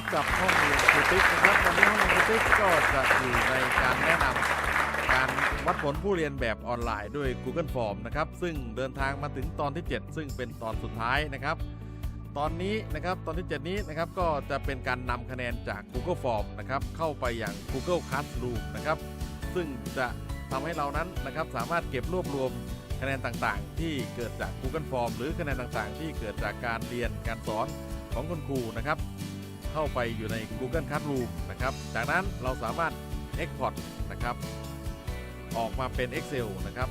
บกับห้องเรียนครูติ๊กนะครับวันนี้ห้องเรียนครูติ๊กก็จะอยู่ในการแนะนำการวัดผลผู้เรียนแบบออนไลน์ด้วย Google Form นะครับซึ่งเดินทางมาถึงตอนที่ 7 ซึ่งเป็นตอนสุดท้ายนะครับ ตอนนี้นะครับตอนที่ 7 นี้นะครับก็จะเป็นการนำคะแนนจาก Google Form นะครับเข้าไปอย่าง Google Classroom นะครับซึ่งจะทำให้เรานั้นนะครับสามารถเก็บรวบรวมคะแนนต่างๆ ที่เกิดจาก Google Form หรือคะแนนต่างๆ ที่เกิดจากการเรียนการสอนของคุณครูนะครับ เข้าไปอยู่ใน Google Classroom นะครับ จากนั้นเราสามารถ Export นะครับ ออกมาเป็น Excel นะครับ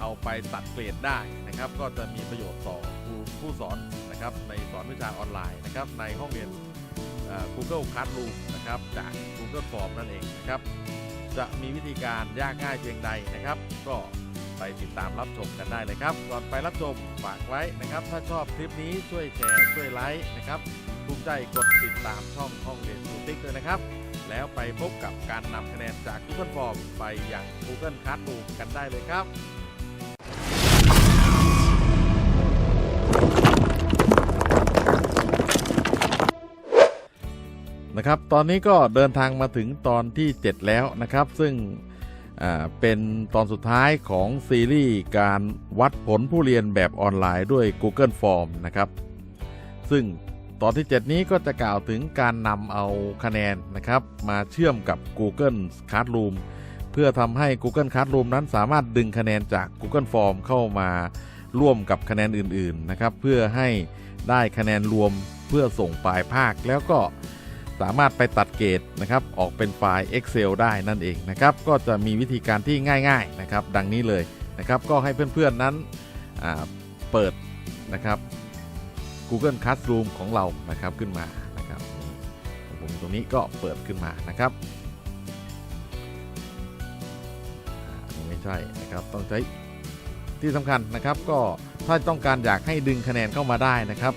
เอาไปตัดเกรดได้นะครับ ก็จะมีประโยชน์ต่อครูผู้สอนนะครับในสอนวิชาออนไลน์นะครับ ในห้องเรียน Google Classroom นะครับ จาก Google Form นั่นเองนะครับ จะมีวิธีการยากง่ายเพียงใดนะครับ ก็ไปติดตามรับชมกันได้เลยครับ ก่อนไปรับชมฝากไว้นะครับ ถ้าชอบคลิปนี้ช่วยแชร์ช่วยไลค์นะครับ ภูมิใจกดติดตามช่องห้องเรียนสูติ๊กด้วยนะครับ แล้วไปพบกับการนำคะแนนจาก Google Form ไปยัง Google Classroom กันได้เลยครับนะครับตอนนี้ก็เดินทางมาถึงตอนที่ 7 แล้วนะครับ ซึ่งเป็นตอนสุดท้ายของซีรีส์การวัดผลผู้เรียนแบบออนไลน์ด้วย Google Form นะครับ ซึ่ง ตอนที่ 7 นี้ก็จะกล่าวถึงการนำเอาคะแนนนะครับ มาเชื่อมกับ Google Classroom เพื่อทำให้ Google Classroom นั้นสามารถดึงคะแนนจาก Google Form เข้ามาร่วมกับคะแนนอื่น ๆ นะครับ เพื่อให้ได้คะแนนรวมเพื่อส่งปลายภาค แล้วก็สามารถไปตัดเกรดนะครับ ออกเป็นไฟล์ Excel ได้นั่นเองนะครับ ก็จะมีวิธีการที่ง่าย ๆ นะครับ ดังนี้เลยนะครับ ก็ให้เพื่อนๆนั้นเปิดนะครับ Google Classroom ของเรานะครับขึ้นมานะครับผมตรงนี้ก็เปิดขึ้นมานะครับอ่าอันนี้ไม่ใช่นะครับต้องใช้ที่สำคัญนะครับ ก็ถ้าต้องการอยากให้ดึงคะแนนเข้ามาได้นะครับ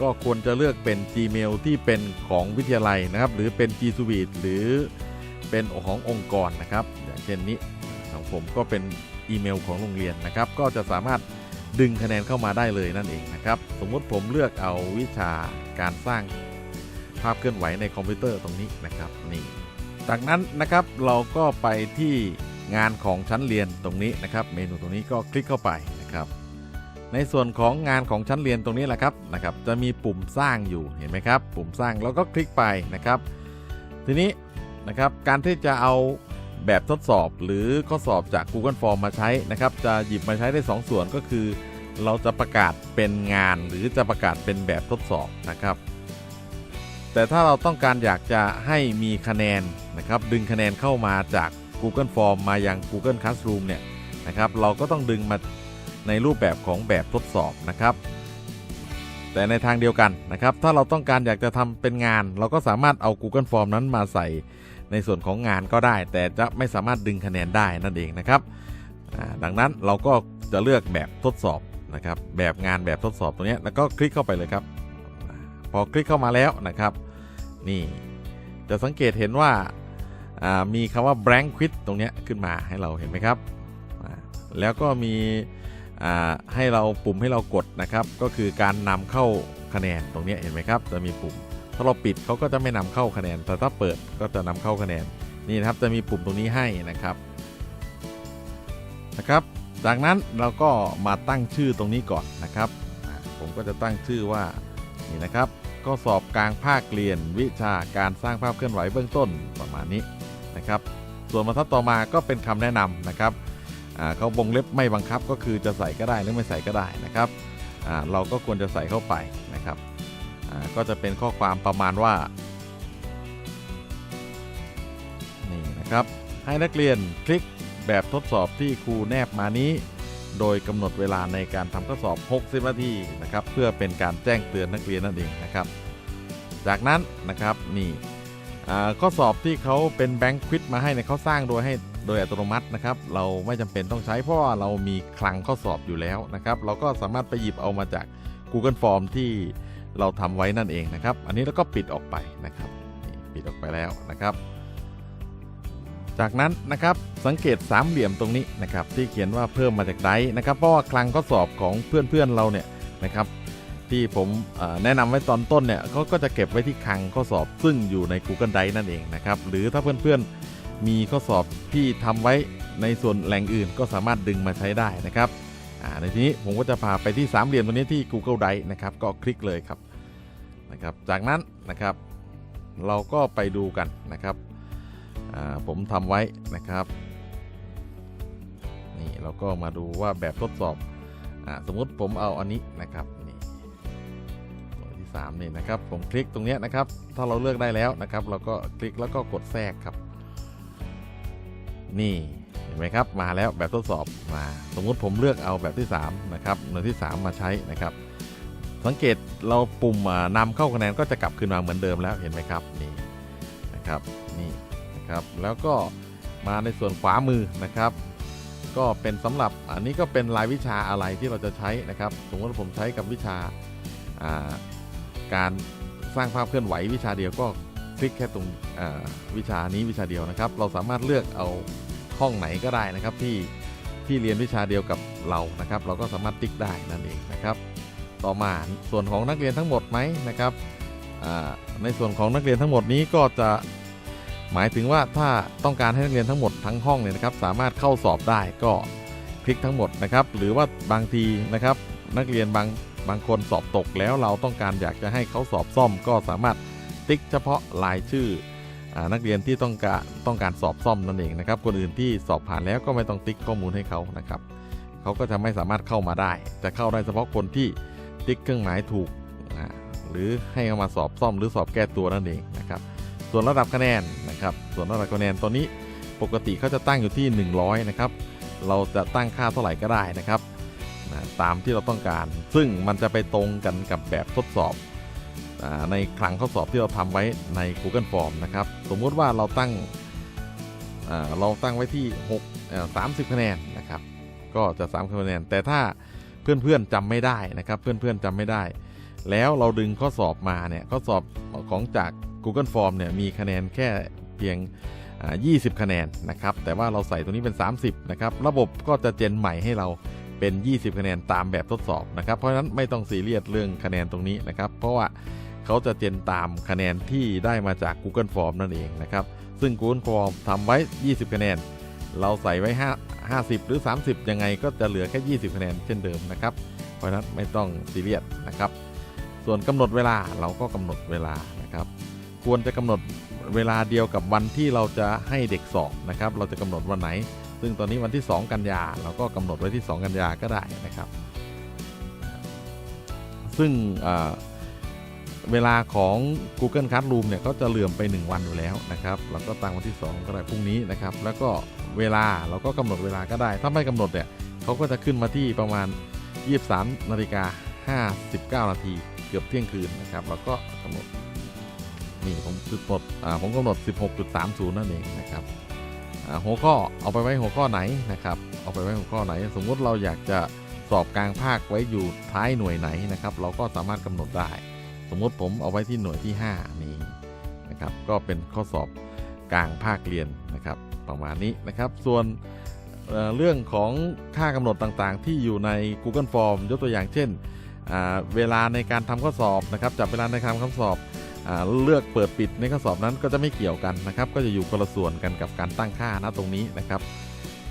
ก็ควรจะเลือกเป็น Gmail ที่เป็นของวิทยาลัยนะครับ หรือเป็น G Suite หรือเป็นขององค์กรนะครับ อย่างเช่นนี้ของผมก็เป็นอีเมลของโรงเรียนนะครับ ก็จะสามารถ ดึงคะแนนเข้ามาได้เลยนั่นเองนะครับ สมมติผมเลือกเอาวิชาการสร้างภาพเคลื่อนไหวในคอมพิวเตอร์ตรงนี้นะครับนี่จากนั้นนะครับเราก็ไปที่งานของชั้นเรียนตรงนี้นะครับ เมนูตรงนี้ก็คลิกเข้าไปนะครับ ในส่วนของงานของชั้นเรียนตรงนี้แหละครับนะครับ จะมีปุ่มสร้างอยู่เห็นไหมครับ ปุ่มสร้างแล้วก็คลิกไปนะครับ ทีนี้นะครับการที่จะเอา แบบทดสอบหรือข้อสอบจาก Google Form มาใช้นะครับ จะหยิบมาใช้ได้ 2 ส่วนก็คือ เราจะประกาศเป็นงานหรือจะประกาศเป็นแบบทดสอบนะครับ แต่ถ้าเราต้องการอยากจะให้มีคะแนนนะครับ ดึงคะแนนเข้ามาจาก Google Form มายัง Google Classroom เนี่ยนะครับ เราก็ต้องดึงมาในรูปแบบของแบบทดสอบนะครับ แต่ในทางเดียวกันนะครับ ถ้าเราต้องการอยากจะทำเป็นงาน เราก็สามารถเอา Google Form นั้นมาใส่ ในส่วนของงานก็ได้ แต่จะไม่สามารถดึงคะแนนได้นั่นเองนะครับดังนั้นเราก็จะเลือกแบบทดสอบนะครับแบบงานแบบทดสอบตรงนี้แล้วก็คลิกเข้าไปเลยครับ พอคลิกเข้ามาแล้วนะครับ นี่จะสังเกตเห็นว่ามีคำว่า blank quit ตรงนี้ขึ้นมาให้เราเห็นไหมครับ แล้วก็มีให้เราปุ่มให้เรากดนะครับ ก็คือการนำเข้าคะแนนตรงนี้เห็นไหมครับ จะมีปุ่ม ถ้าเราปิดเขาก็จะไม่นำเข้าคะแนน แต่ถ้าเปิดก็จะนำเข้าคะแนน นี่นะครับจะมีปุ่มตรงนี้ให้นะครับ นะครับ จากนั้นเราก็มาตั้งชื่อตรงนี้ก่อนนะครับ ผมก็จะตั้งชื่อว่า นี่นะครับ ก็สอบกลางภาคเรียน วิชาการสร้างภาพเคลื่อนไหวเบื้องต้นประมาณนี้นะครับ ส่วนบรรทัดต่อมาก็เป็นคำแนะนำนะครับเขาวงเล็บไม่บังคับก็คือจะใส่ก็ได้หรือไม่ใส่ก็ได้นะครับ เราก็ควรจะใส่เข้าไปนะครับ ก็จะเป็นข้อความประมาณว่า นี่นะครับ ให้นักเรียนคลิกแบบทดสอบที่ครูแนบมานี้ โดยกำหนดเวลาในการทำข้อสอบ 60 นาทีนะครับ เพื่อเป็นการแจ้งเตือนนักเรียนนั่นเองนะครับ จากนั้นนะครับนี่ข้อสอบที่เขาเป็นแบงค์ควิดมาให้เนี่ยเขาสร้างโดยให้โดยอัตโนมัตินะครับ เราไม่จำเป็นต้องใช้เพราะว่าเรามีคลังข้อสอบอยู่แล้วนะครับ เราก็สามารถไปหยิบเอามาจาก Google Form ที่ เราทำไว้นั่นเองนะครับ อันนี้เราก็ปิดออกไปนะครับปิดออกไปแล้วนะครับ จากนั้นนะครับสังเกตสามเหลี่ยมตรงนี้นะครับ ที่เขียนว่าเพิ่มมาจากไดนะครับ เพราะว่าคลังข้อสอบของเพื่อนๆเราเนี่ยนะครับ ที่ผมแนะนำไว้ตอนต้นเนี่ยเขาก็จะเก็บไว้ที่คลังข้อสอบซึ่งอยู่ใน Google Drive นั่นเองนะครับ หรือถ้าเพื่อนๆมีข้อสอบที่ทำไว้ในส่วนแหล่งอื่นก็สามารถดึงมาใช้ได้นะครับในทีนี้ผมก็จะพาไปที่สามเหลี่ยมตัวนี้ที่ Google Drive นะครับ ก็คลิกเลยครับ นะครับ จากนั้นนะครับเราก็ไปดูกันนะครับผมทำไว้นะครับนี่เราก็มาดูว่าแบบทดสอบอสมมติผมเอาอันนี้นะครับนี่หน่วยที่3นี่นะครับผมคลิกตรงนี้นะครับ ถ้าเราเลือกได้แล้วนะครับ เราก็คลิกแล้วก็กดแทรกครับ นี่เห็นไหมครับมาแล้วแบบทดสอบมา สมมติผมเลือกเอาแบบที่ 3 นะครับหน่วยที่ 3 มาใช้นะครับ สังเกตเราปุ่มอ่านำเข้าคะแนนก็จะกลับคืนมาเหมือนเดิมแล้วเห็นไหมครับนี่นะครับนี่นะครับแล้วก็มาในส่วนขวามือนะครับ ก็เป็นสำหรับอันนี้ก็เป็นรายวิชาอะไรที่เราจะใช้นะครับ สมมติว่าผมใช้กับวิชาาการสร้างภาพเคลื่อนไหววิชาเดียวก็คลิกแค่ตรงวิชานี้วิชาเดียวนะครับ เราสามารถเลือกเอาห้องไหนก็ได้นะครับที่ที่เรียนวิชาเดียวกับเรานะครับ เราก็สามารถติ๊กได้นั่นเองนะครับ ต่อมาส่วนของนักเรียนทั้งหมดไหมนะครับในส่วนของนักเรียนทั้งหมดนี้ก็จะหมายถึงว่าถ้าต้องการให้นักเรียนทั้งหมดทั้งห้องเนี่ยนะครับสามารถเข้าสอบได้ก็คลิกทั้งหมดนะครับ หรือว่าบางทีนะครับ นักเรียนบางบางคนสอบตกแล้วเราต้องการอยากจะให้เขาสอบซ่อม ก็สามารถติ๊กเฉพาะรายชื่ออนักเรียนที่ต้องการต้องการสอบซ่อมนั่นเองนะครับ คนอื่นที่สอบผ่านแล้วก็ไม่ต้องติ๊กข้อมูลให้เขานะครับ เขาก็จะไม่สามารถเข้ามาได้ จะเข้าได้เฉพาะคนที่ ติ๊กเครื่องหมายถูกหรือให้เอามาสอบซ่อมหรือสอบแก้ตัวนั่นเองนะครับ ส่วนระดับคะแนนนะครับ ส่วนระดับคะแนนตัวนี้ปกติเขาจะตั้งอยู่ที่ 100 นะครับ เราจะตั้งค่าเท่าไหร่ก็ได้นะครับนะตามที่เราต้องการ ซึ่งมันจะไปตรงกันกับแบบทดสอบอในคลังข้อสอบที่เราทำไว้ใน Google Form นะครับ สมมุติว่าเราตั้งเราตั้งไว้ที่ 6 30 คะแนนนะครับ ก็จะ 3 คะแนน แต่ถ้า เพื่อนๆจำไม่ได้นะครับเพื่อนๆจำไม่ได้ แล้วเราดึงข้อสอบมาเนี่ยข้อสอบของจาก Google Form เนี่ยมีคะแนนแค่เพียง 20 คะแนนนะครับแต่ว่าเราใส่ตัวนี้เป็น 30นะครับระบบก็จะเจนใหม่ให้เราเป็น 20 คะแนนตามแบบทดสอบนะครับเพราะฉะนั้นไม่ต้องซีเรียสเรื่องคะแนนตรงนี้นะครับเพราะว่าเขาจะเจนตามคะแนนที่ได้มาจาก Google Form นั่นเองนะครับซึ่ง Google Form ทำไว้ 20 คะแนน เราใส่ไว้ 5 50 หรือ 30 ยังไงก็จะเหลือแค่ 20 คะแนนเช่นเดิมนะครับ เพราะนั้นไม่ต้องซีเรียสนะครับ ส่วนกำหนดเวลาเราก็กำหนดเวลานะครับ ควรจะกำหนดเวลาเดียวกับวันที่เราจะให้เด็กสอบนะครับ เราจะกำหนดวันไหน ซึ่งตอนนี้วันที่ 2 กันยาเราก็กำหนดไว้ที่ 2 กันยาก็ได้นะครับ ซึ่งเวลาของ Google Classroom เนี่ยก็จะเหลื่อมไป 1 วันอยู่แล้วนะครับ เราก็ตั้งวันที่ 2 ก็ได้พรุ่งนี้นะครับ แล้วก็ เวลาเราก็กำหนดเวลาก็ได้ ถ้าไม่กำหนดเนี่ยเขาก็จะขึ้นมาที่ประมาณ 23นาฬิกา59 นาทีเกือบเที่ยงคืนนะครับแล้วก็กำหนดนี่ผมกำหนดอ่าผมกำหนด 16.30 นั่นเองนะครับอ่าหัวข้อเอาไปไว้หัวข้อไหนนะครับ เอาไปไว้หัวข้อไหน สมมุติเราอยากจะสอบกลางภาคไว้อยู่ท้ายหน่วยไหนนะครับ เราก็สามารถกำหนดได้ สมมติผมเอาไว้ที่หน่วยที่ 5 นี้นะครับ ก็เป็นข้อสอบกลางภาคเรียนนะครับ ประมาณนี้นะครับ ส่วนเเรื่องของค่ากำหนดต่างๆ ที่อยู่ใน Google Form ยกตัวอย่างเช่น เวลาในการทำข้อสอบนะครับจับเวลาในการทำข้อสอบอเลือกเปิดปิดในข้อสอบนั้นก็จะไม่เกี่ยวกันนะครับ ก็จะอยู่คนละส่วนกันกับการตั้งค่านะตรงนี้นะครับ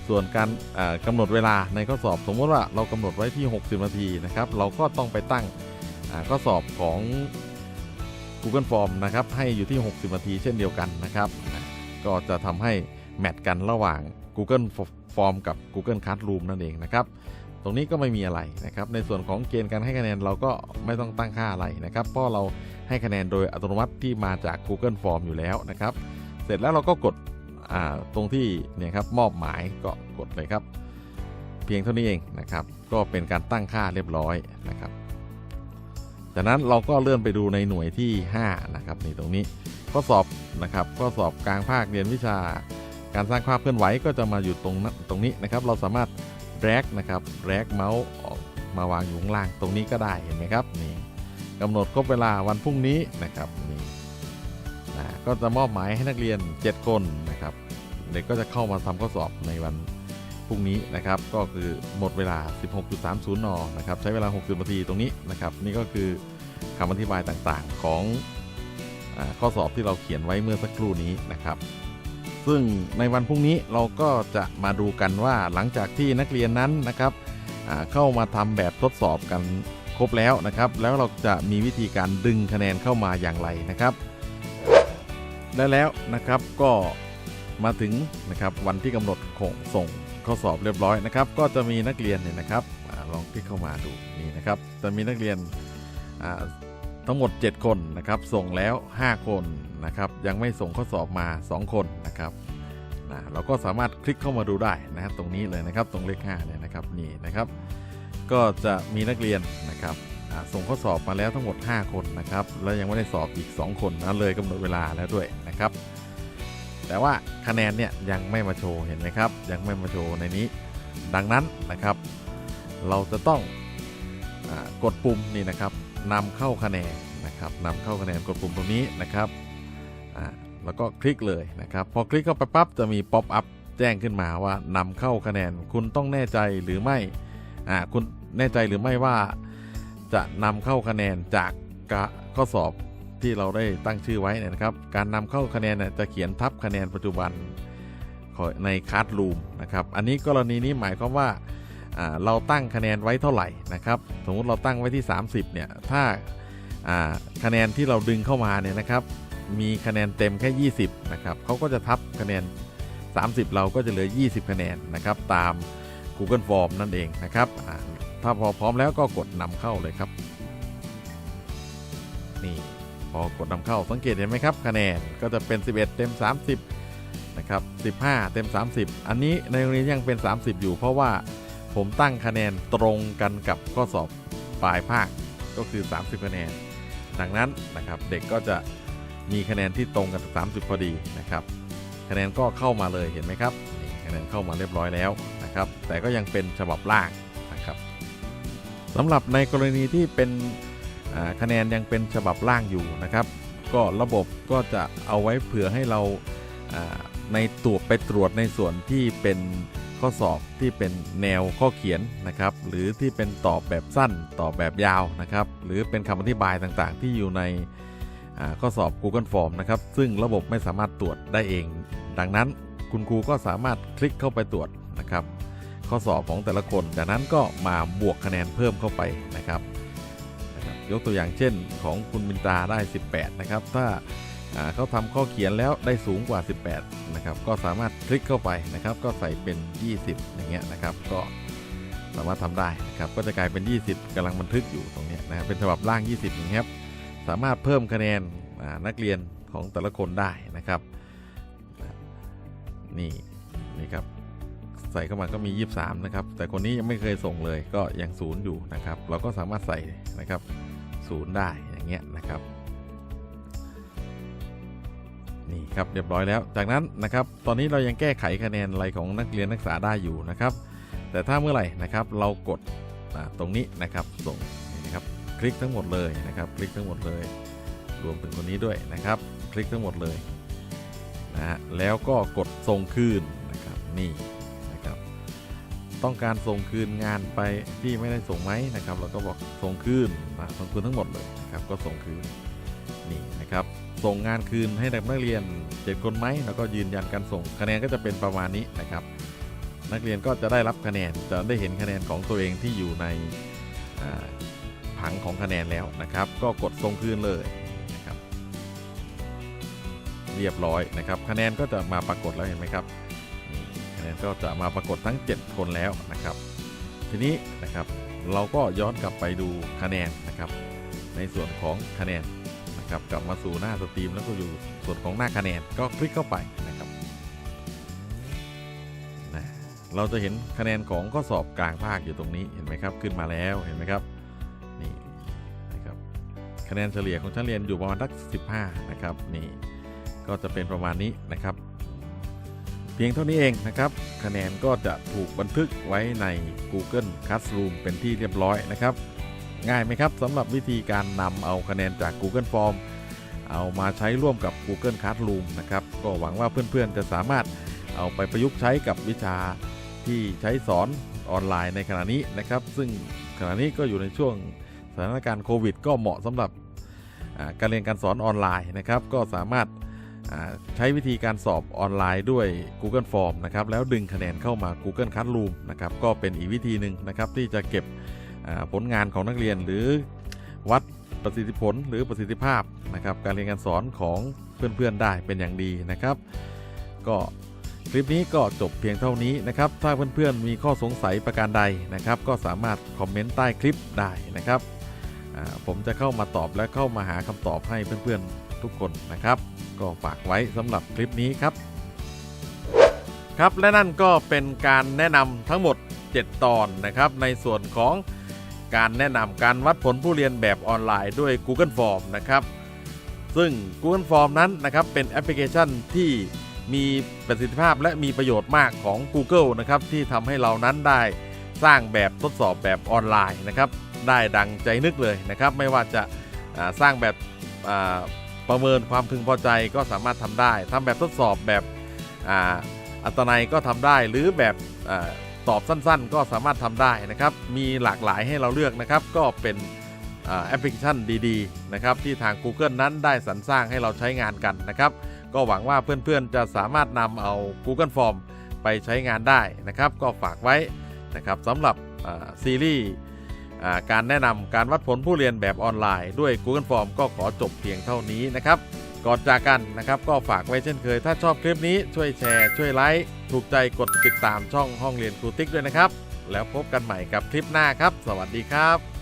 ส่วนการอ่ากำหนดเวลาในข้อสอบ สมมติว่าเรากำหนดไว้ที่ 60 นาทีนะครับ เราก็ต้องไปตั้งข้อสอบของ Google Form นะครับ ให้อยู่ที่ 60 นาทีเช่นเดียวกันนะครับ ก็จะทำให้ แมทกันระหว่าง Google Form กับ Google Classroom นั่นเองนะครับ ตรงนี้ก็ไม่มีอะไรนะครับ ในส่วนของเกณฑ์การให้คะแนนเราก็ไม่ต้องตั้งค่าอะไรนะครับ เพราะเราให้คะแนนโดยอัตโนมัติที่มาจาก Google Form อยู่แล้วนะครับ เสร็จแล้วเราก็กดตรงที่เนี่ยครับมอบหมายก็กดเลยครับ เพียงเท่านี้เองนะครับ ก็เป็นการตั้งค่าเรียบร้อยนะครับ จากนั้นเราก็เลื่อนไปดูในหน่วยที่ 5 นะครับนี่ตรงนี้ข้อสอบนะครับข้อสอบกลางภาคเรียนวิชา การสร้างภาพเคลื่อนไหวก็จะมาอยู่ตรงนั้นตรงนี้นะครับ เราสามารถแรกนะครับแรกเมาส์ออกมาวางอยู่ข้างล่างตรงนี้ก็ได้เห็นไหมครับนี่กำหนดครบเวลาวันพรุ่งนี้นะครับนี่นะก็จะมอบหมายให้นักเรียน 7 คนนะครับ เด็กก็จะเข้ามาทำข้อสอบในวันพรุ่งนี้นะครับ ก็คือหมดเวลา 16.30 น นะครับ ใช้เวลา 60 นาทีตรงนี้นะครับ นี่ก็คือคำอธิบายต่างๆของอข้อสอบที่เราเขียนไว้เมื่อสักครู่นี้นะครับ ซึ่งในวันพรุ่งนี้เราก็จะมาดูกันว่าหลังจากที่นักเรียนนั้นนะครับเข้ามาทำแบบทดสอบกันครบแล้วนะครับ แล้วเราจะมีวิธีการดึงคะแนนเข้ามาอย่างไรนะครับ ได้แล้วนะครับก็มาถึงนะครับวันที่กำหนดคงส่งข้อสอบเรียบร้อยนะครับ ก็จะมีนักเรียนเนี่ยนะครับอลองคลิกเข้ามาดูนี่นะครับจะมีนักเรียนทั้งหมด 7 คนนะครับ ส่งแล้ว 5 คน นะครับยังไม่ส่งข้อสอบมา 2 คนนะครับนะเราก็สามารถคลิกเข้ามาดูได้นะครับตรงนี้เลยนะครับตรงเลข5เนี่ยนะครับนี่นะครับก็จะมีนักเรียนนะครับส่งข้อสอบมาแล้วทั้งหมด 5 คนนะครับแล้วยังไม่ได้สอบอีก 2 คนนะเลยกำหนดเวลาแล้วด้วยนะครับ แต่ว่าคะแนนเนี่ยยังไม่มาโชว์เห็นไหมครับ ยังไม่มาโชว์ในนี้ ดังนั้นนะครับ เราจะต้องอกดปุ่มนี่นะครับนำเข้าคะแนนนะครับนำเข้าคะแนนกดปุ่มตรงนี้นะครับ อ่าแล้วก็คลิกเลยนะครับ พอคลิกเข้าไปปั๊บจะมีป๊อปอัพแจ้งขึ้นมาว่านำเข้าคะแนนคุณต้องแน่ใจหรือไม่อ่าคุณแน่ใจหรือไม่ว่า จะนำเข้าคะแนนจากข้อสอบที่เราได้ตั้งชื่อไว้นะครับ การนำเข้าคะแนนจะเขียนทับคะแนนปัจจุบันในคาร์ดรูมนะครับ อันนี้กรณีนี้หมายความว่าเราตั้งคะแนนไว้เท่าไหร่นะครับ สมมุติเราตั้งไว้ที่ 30เนี่ย ถ้าคะแนนที่เราดึงเข้ามาเนี่ยนะครับ มีคะแนนเต็มแค่ 20 นะครับเขาก็จะทับคะแนน 30 เราก็จะเหลือ 20 คะแนนนะครับ ตาม Google Form นั่นเองนะครับถ้าพอพร้อมแล้วก็กดนำเข้าเลยครับ นี่พอกดนำเข้าสังเกตเห็นไหมครับ คะแนนก็จะเป็น 11 เต็ม 30 นะครับ 15 เต็ม 30 อันนี้ในโรงเรียนยังเป็น 30 อยู่ เพราะว่าผมตั้งคะแนนตรงกันกับข้อสอบปลายภาคก็คือ 30 คะแนน ดังนั้นนะครับเด็กก็จะ มีคะแนนที่ตรงกัน 30 พอดีนะครับ คะแนนก็เข้ามาเลยเห็นไหมครับคะแนนเข้ามาเรียบร้อยแล้วนะครับ แต่ก็ยังเป็นฉบับล่างนะครับสำหรับในกรณีที่เป็นคะแนนยังเป็นฉบับล่างอยู่นะครับ ก็ระบบก็จะเอาไว้เผื่อให้เราในตัวไปตรวจในส่วนที่เป็นข้อสอบที่เป็นแนวข้อเขียนนะครับ หรือที่เป็นตอบแบบสั้นตอบแบบยาวนะครับ หรือเป็นคำอธิบายต่างๆ ที่อยู่ใน ข้อสอบ Google Form นะครับ ซึ่งระบบไม่สามารถตรวจได้เอง ดังนั้นคุณครูก็สามารถคลิกเข้าไปตรวจนะครับ ข้อสอบของแต่ละคนจากนั้นก็มาบวกคะแนนเพิ่มเข้าไปนะครับ ยกตัวอย่างเช่นของคุณมินตาได้ 18 นะครับ ถ้าเขาทำข้อเขียนแล้วได้สูงกว่า 18 นะครับ ก็สามารถคลิกเข้าไปนะครับ ก็ใส่เป็น 20 อย่างเงี้ยนะครับ ก็สามารถทำได้นะครับ ก็จะกลายเป็น 20กำลังบันทึกอยู่ตรงนี้นะครับเป็นฉบับล่าง 20อย่างเงี้ยครับ สามารถเพิ่มคะแนนนักเรียนของแต่ละคนได้นะครับ นี่นี่ครับใส่เข้ามาก็มี 23 นะครับ แต่คนนี้ยังไม่เคยส่งเลยก็ยังศูนย์อยู่นะครับ เราก็สามารถใส่นะครับศูนย์ได้อย่างเงี้ยนะครับ นี่ครับเรียบร้อยแล้ว จากนั้นนะครับ ตอนนี้เรายังแก้ไขคะแนนอะไรของนักเรียนนักศึกษาได้อยู่นะครับ แต่ถ้าเมื่อไหร่นะครับ เรากดตรงนี้นะครับส่ง คลิกทั้งหมดเลยนะครับ คลิกทั้งหมดเลย รวมถึงคนนี้ด้วยนะครับ คลิกทั้งหมดเลยนะฮะแล้วก็กดส่งคืนนะครับนี่นะครับ ต้องการส่งคืนงานไปที่ไม่ได้ส่งไหมนะครับ เราก็บอกส่งคืนนะส่งคืนทั้งหมดเลยนะครับ ก็ส่งคืนนี่นะครับ ส่งงานคืนให้นักเรียนเจ็ดคนไหมแล้วก็ยืนยันการส่งคะแนนก็จะเป็นประมาณนี้นะครับ นักเรียนก็จะได้รับคะแนนจะได้เห็นคะแนนของตัวเองที่อยู่ใน ผังของคะแนนแล้วนะครับ ก็กดส่งคืนเลยนะครับ เรียบร้อยนะครับ คะแนนก็จะมาปรากฏแล้วเห็นไหมครับคะแนนก็จะมาปรากฏทั้ง 7 คนแล้วนะครับ ทีนี้นะครับเราก็ย้อนกลับไปดูคะแนนนะครับ ในส่วนของคะแนนนะครับกลับมาสู่หน้าสตรีมแล้วก็อยู่ส่วนของหน้าคะแนนก็คลิกเข้าไปนะครับนะเราจะเห็นคะแนนของข้อสอบกลางภาคอยู่ตรงนี้เห็นไหมครับ ขึ้นมาแล้วเห็นไหมครับ คะแนนเฉลี่ยของชั้นเรียนอยู่ประมาณสัก15 นะครับนี่ก็จะเป็นประมาณนี้นะครับ เพียงเท่านี้เองนะครับ คะแนนก็จะถูกบันทึกไว้ใน Google Classroom เป็นที่เรียบร้อยนะครับ ง่ายไหมครับสำหรับวิธีการนำเอาคะแนนจาก Google Form เอามาใช้ร่วมกับ Google Classroom นะครับก็หวังว่าเพื่อนๆจะสามารถเอาไปประยุกต์ใช้กับวิชาที่ใช้สอนออนไลน์ในขณะนี้นะครับ ซึ่งขณะนี้ก็อยู่ในช่วง ถานการณ์โควิด ก็เหมาะสำหรับการเรียนการสอนออนไลน์นะครับ ก็สามารถใช้วิธีการสอบออนไลน์ด้วย Google Form นะครับ แล้วดึงคะแนนเข้ามา Google Classroom นะครับ ก็เป็นอีกวิธีหนึ่งนะครับที่จะเก็บผลงานของนักเรียนหรือวัดประสิทธิผลหรือประสิทธิภาพนะครับ การเรียนการสอนของเพื่อนๆได้เป็นอย่างดีนะครับ ก็คลิปนี้ก็จบเพียงเท่านี้นะครับ ถ้าเพื่อนๆมีข้อสงสัยประการใดนะครับ ก็สามารถคอมเมนต์ใต้คลิปได้นะครับ ผมจะเข้ามาตอบและเข้ามาหาคำตอบให้เพื่อนๆทุกคนนะครับ ก็ฝากไว้สำหรับคลิปนี้ครับ ครับและนั่นก็เป็นการแนะนำทั้งหมด 7 ตอนนะครับ ในส่วนของการแนะนำการวัดผลผู้เรียนแบบออนไลน์ด้วย Google Form นะครับ ซึ่ง Google Form นั้นนะครับเป็นแอปพลิเคชันที่มีประสิทธิภาพและมีประโยชน์มากของ Google นะครับที่ทำให้เรานั้นได้ สร้างแบบทดสอบแบบออนไลน์นะครับได้ดังใจนึกเลยนะครับ ไม่ว่าจะาสร้างแบบประเมินความพึงพอใจก็สามารถทำได้ทำแบบทดสอบแบบอัตนัยก็ทำได้ หรือแบบอตอบสั้นๆ ก็สามารถทำได้นะครับ มีหลากหลายให้เราเลือกนะครับ ก็เป็นอแอปพลิเคชันดีๆนะครับที่ทาง Google นั้นได้สรรสร้างให้เราใช้งานกันนะครับ ก็หวังว่าเพื่อนๆจะสามารถนำเอา Google Form ไปใช้งานได้นะครับ ก็ฝากไว้ นะครับสำหรับซีรีส์การแนะนำการวัดผลผู้เรียนแบบออนไลน์ด้วย Google Form ก็ขอจบเพียงเท่านี้นะครับก่อนจากกันนะครับก็ฝากไว้เช่นเคย ถ้าชอบคลิปนี้ช่วยแชร์ช่วยไลค์ถูกใจกดติดตามช่องห้องเรียนครูติ๊กด้วยนะครับ แล้วพบกันใหม่กับคลิปหน้าครับ สวัสดีครับ